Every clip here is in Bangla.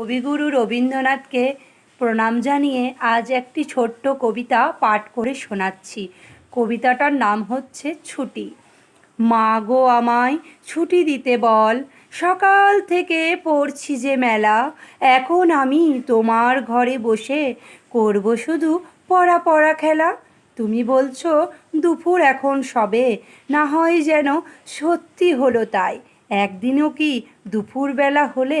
কবিগুরু রবীন্দ্রনাথকে প্রণাম জানিয়ে আজ একটি ছোট্ট কবিতা পাঠ করে শোনাচ্ছি। কবিতাটার নাম হচ্ছে ছুটি। মা গো আমায়, ছুটি দিতে বল, সকাল থেকে পড়ছি যে মেলা, এখন আমি তোমার ঘরে বসে করব শুধু পড়া পড়া খেলা। তুমি বলছো, দুপুর এখন সবে, না হয় যেন সত্যি হলো তাই। একদিনও কি দুপুরবেলা হলে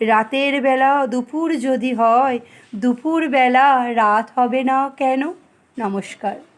রাতের বেলা দুপুর যদি হয় দুপুর বেলা রাত হবে না কেন? নমস্কার।